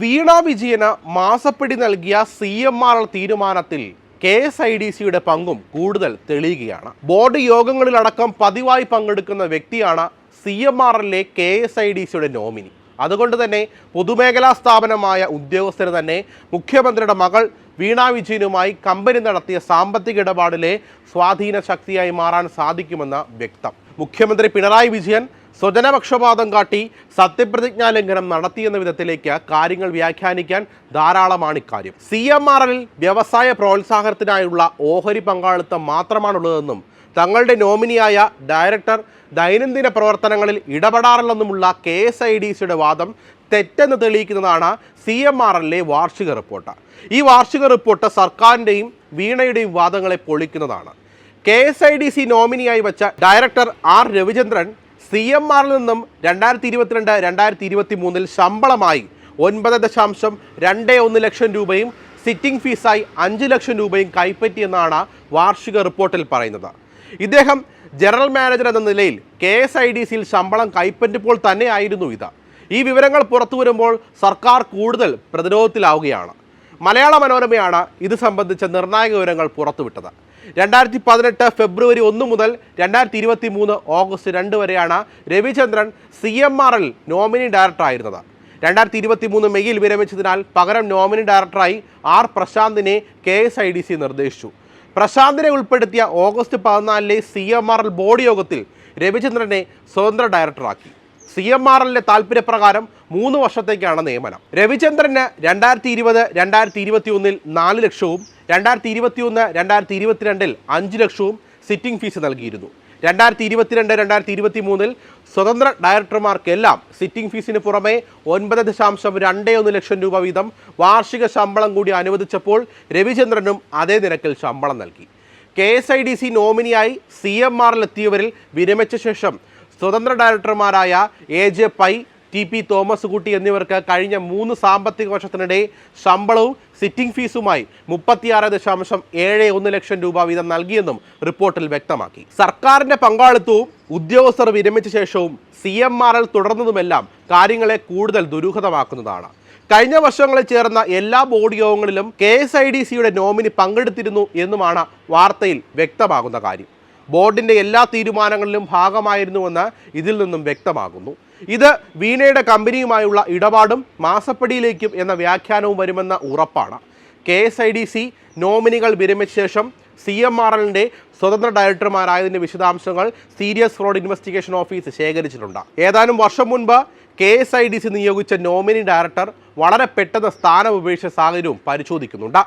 വീണ വിജയന് മാസപ്പിടി നൽകിയ സി എം ആർ തീരുമാനത്തിൽ കെ എസ് ഐ ഡി സിയുടെ പങ്കും കൂടുതൽ തെളിയുകയാണ്. ബോർഡ് യോഗങ്ങളിലടക്കം പതിവായി പങ്കെടുക്കുന്ന വ്യക്തിയാണ് സി എം എല്ലിലെ കെ എസ് ഐ ഡി സിയുടെ നോമിനി. അതുകൊണ്ട് തന്നെ പൊതുമേഖലാ സ്ഥാപനമായ ഉദ്യോഗസ്ഥന് തന്നെ മുഖ്യമന്ത്രിയുടെ മകൾ വീണ വിജയനുമായി കമ്പനി നടത്തിയ സാമ്പത്തിക ഇടപാടിലെ സ്വാധീന ശക്തിയായി മാറാൻ സാധിക്കുമെന്ന് വ്യക്തം. മുഖ്യമന്ത്രി പിണറായി വിജയൻ സ്വജനപക്ഷപാതം കാട്ടി സത്യപ്രതിജ്ഞാ ലംഘനം നടത്തിയെന്ന വിധത്തിലേക്ക് കാര്യങ്ങൾ വ്യാഖ്യാനിക്കാൻ ധാരാളമാണ് ഇക്കാര്യം. സി എം ആർ എല്ലിൽ വ്യവസായ പ്രോത്സാഹനത്തിനായുള്ള ഓഹരി പങ്കാളിത്തം മാത്രമാണുള്ളതെന്നും തങ്ങളുടെ നോമിനിയായ ഡയറക്ടർ ദൈനംദിന പ്രവർത്തനങ്ങളിൽ ഇടപെടാറില്ലെന്നുമുള്ള കെ എസ് ഐ ഡി സിയുടെ വാദം തെറ്റെന്ന് തെളിയിക്കുന്നതാണ് സി എം ആർ എല്ലിലെ വാർഷിക റിപ്പോർട്ട്. ഈ വാർഷിക റിപ്പോർട്ട് സർക്കാരിന്റെയും വീണയുടെയും വാദങ്ങളെ പൊളിക്കുന്നതാണ്. K S I D C നോമിനിയായി വെച്ച director R Ravichandran C M ആറിൽ നിന്നും രണ്ടായിരത്തി ഇരുപത്തിരണ്ട് രണ്ടായിരത്തി ഇരുപത്തി മൂന്നിൽ ശമ്പളമായി ഒൻപത് ദശാംശം രണ്ട് ഒന്ന് ലക്ഷം രൂപയും സിറ്റിംഗ് ഫീസായി അഞ്ച് ലക്ഷം രൂപയും കൈപ്പറ്റിയെന്നാണ് വാർഷിക റിപ്പോർട്ടിൽ പറയുന്നത്. ഇദ്ദേഹം ജനറൽ മാനേജർ എന്ന നിലയിൽ കെ എസ് ഐ ഡി സിയിൽ ശമ്പളം കൈപ്പറ്റുമ്പോൾ തന്നെയായിരുന്നു ഇത്. ഈ വിവരങ്ങൾ പുറത്തു വരുമ്പോൾ സർക്കാർ കൂടുതൽ പ്രതിരോധത്തിലാവുകയാണ്. മലയാള മനോരമയാണ് ഇത് സംബന്ധിച്ച നിർണായക വിവരങ്ങൾ പുറത്തുവിട്ടത്. രണ്ടായിരത്തി പതിനെട്ട് ഫെബ്രുവരി ഒന്ന് മുതൽ രണ്ടായിരത്തി ഇരുപത്തി മൂന്ന് ഓഗസ്റ്റ് രണ്ട് വരെയാണ് Ravichandran C M R L nominee director ആയിരുന്നത്. രണ്ടായിരത്തി ഇരുപത്തി മൂന്ന് മെയ്യിൽ വിരമിച്ചതിനാൽ പകരം നോമിനി ഡയറക്ടറായി R പ്രശാന്തിനെ K S I D C നിർദ്ദേശിച്ചു. പ്രശാന്തിനെ ഉൾപ്പെടുത്തിയ ഓഗസ്റ്റ് പതിനാലിലെ C M R L board യോഗത്തിൽ രവിചന്ദ്രനെ സ്വതന്ത്ര ഡയറക്ടറാക്കി സി എം ആർ എല്ലിന്റെ താല്പര്യപ്രകാരം മൂന്ന് വർഷത്തേക്കാണ് നിയമനം. രവിചന്ദ്രന് രണ്ടായിരത്തി ഇരുപത് രണ്ടായിരത്തി ഇരുപത്തി ഒന്നിൽ നാല് ലക്ഷവും രണ്ടായിരത്തി ഇരുപത്തി ഒന്ന് രണ്ടായിരത്തി ഇരുപത്തിരണ്ടിൽ അഞ്ച് ലക്ഷവും സിറ്റിംഗ് ഫീസ് നൽകിയിരുന്നു. രണ്ടായിരത്തി ഇരുപത്തിരണ്ട് രണ്ടായിരത്തി ഇരുപത്തി മൂന്നിൽ സ്വതന്ത്ര ഡയറക്ടർമാർക്കെല്ലാം സിറ്റിംഗ് ഫീസിന് പുറമെ ഒൻപത് ദശാംശം രണ്ട് ഒന്ന് ലക്ഷം രൂപ വീതം വാർഷിക ശമ്പളം കൂടി അനുവദിച്ചപ്പോൾ രവിചന്ദ്രനും അതേ നിരക്കിൽ ശമ്പളം നൽകി. K S I D C നോമിനിയായി C M ആറിലെത്തിയവരിൽ വിരമിച്ച ശേഷം സ്വതന്ത്ര ഡയറക്ടർമാരായ A J Pai T P Thomas Kutty എന്നിവർക്ക് കഴിഞ്ഞ മൂന്ന് സാമ്പത്തിക വർഷത്തിനിടെ ശമ്പളവും സിറ്റിംഗ് ഫീസുമായി മുപ്പത്തിയാറ് ദശാംശം ഏഴ് ഒന്ന് ലക്ഷം രൂപ വീതം നൽകിയെന്നും റിപ്പോർട്ടിൽ വ്യക്തമാക്കി. സർക്കാരിന്റെ പങ്കാളിത്തവും ഉദ്യോഗസ്ഥർ വിരമിച്ച ശേഷവും സി എം ആർ എൽ തുടർന്നതുമെല്ലാം കാര്യങ്ങളെ കൂടുതൽ ദുരൂഹതമാക്കുന്നതാണ്. കഴിഞ്ഞ വർഷങ്ങളിൽ ചേർന്ന എല്ലാ ബോർഡ് യോഗങ്ങളിലും കെ എസ് ഐ ഡി സിയുടെ നോമിനി പങ്കെടുത്തിരുന്നു എന്നുമാണ് വാർത്തയിൽ വ്യക്തമാകുന്ന കാര്യം. ബോർഡിന്റെ എല്ലാ തീരുമാനങ്ങളിലും ഭാഗമായിരുന്നുവെന്ന് ഇതിൽ നിന്നും വ്യക്തമാകുന്നു. ഇത് വീണയുടെ കമ്പനിയുമായുള്ള ഇടപാടും മാസപ്പടിയിലേക്കും എന്ന വ്യാഖ്യാനവും വരുമെന്ന ഉറപ്പാണ്. K S I D C നോമിനികൾ വിരമിച്ച ശേഷം സി എം ആർ എല്ലിന്റെ സ്വതന്ത്ര ഡയറക്ടർമാരായതിന്റെ വിശദാംശങ്ങൾ സീരിയസ് ഫ്രോഡ് ഇൻവെസ്റ്റിഗേഷൻ ഓഫീസ് ശേഖരിച്ചിട്ടുണ്ട്. ഏതാനും വർഷം മുൻപ് K S I D C നിയോഗിച്ച നോമിനി ഡയറക്ടർ വളരെ പെട്ടെന്ന് സ്ഥാനം ഉപേക്ഷിച്ച സാഹചര്യവും പരിശോധിക്കുന്നുണ്ട്.